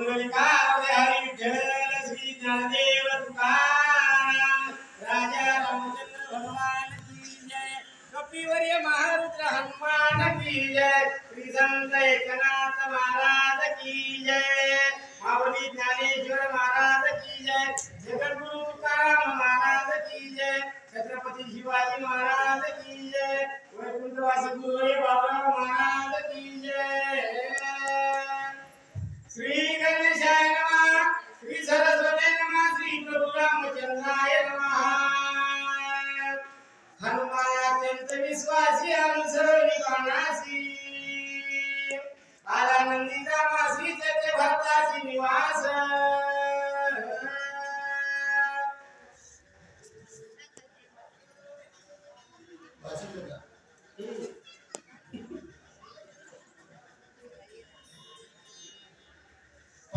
पुंडलिकावते हरी विठ्ठल श्री ज्ञानदेव तुकाराम। राजा रामचंद्र भगवान की जय। कपिवर्य महारुद्र हनुमान की जय। श्री संत एकनाथ महाराज की जय। माऊली ज्ञानेश्वर महाराज की जय। जगद्गुरु तुकाराम महाराज की जय। छत्रपती शिवाजी महाराज की जय। वैकुंठवासी गुरुदेव बाबा महाराज की जय।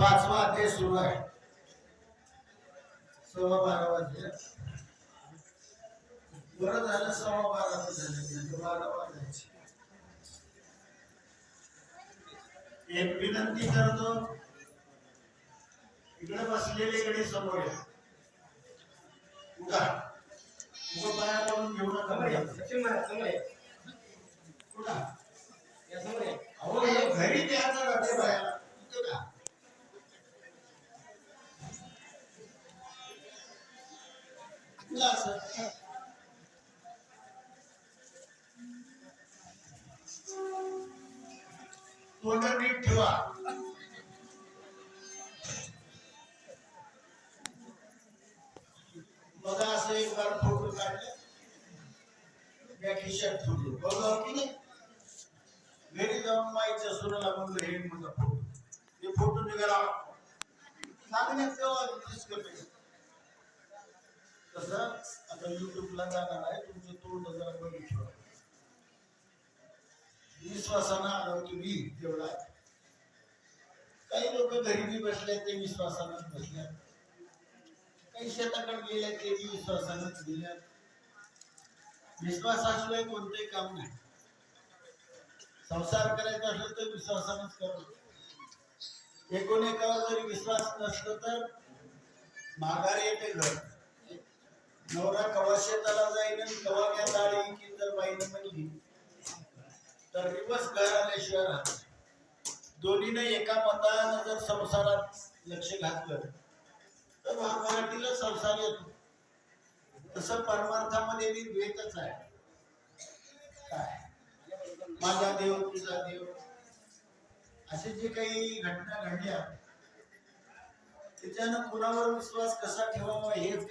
पाचवा अध्याय सुरू आहे. सव्वा बारा वाजले. बरं झालं सव्वा बारा तर झाले. नाही तर बारा वाजायचे. एक विनंती करतो इकडे बसलेले इकडे समोर या. उठा. उभं पाया लावून घेऊ नका. उठा. तोंड नीट ठेवा बघा असं एक बार फ़ोटो काढले। या खिशात ठेवले। बघा की नाही? घरी जाऊन माईच्या सुराला म्हणलं, हे माझा फ़ोटो. ते फ़ोटो निघाला. सांगण्यात तेव्हा करते तसं आता युट्यूबला जाणार आहे तुमचं तोंड जरा बघितलं विश्वासानं आलो तुम्ही तेवढा. काही लोक घरी बी बसले ते विश्वासानंच बसल्या काही शेताकडे गेले ते बी विश्वासानंच गेल्या विश्वासाशिवाय कोणतंही काम नाही. संसार करायचा असलं तर विश्वासानंच करावं. एकूण एकावर जरी विश्वास नसलं तर माघार येते घर. नवरा कवा शेताला जाईन आणि कवा घ्या डाळी की जर बाईनं म्हणली तर दिवस घर आल्याशिवाय राहत दोन्हीने एका मतानं जर संसारात लक्ष घातलं तर मराठीला संसार येतो. तसं परमार्थामध्ये मी द्वेतच आहे. काय? माझा देव तुझा देव. असे जे काही घटना घडल्या त्याच्यानं कुणावर विश्वास कसा ठेवावा हेच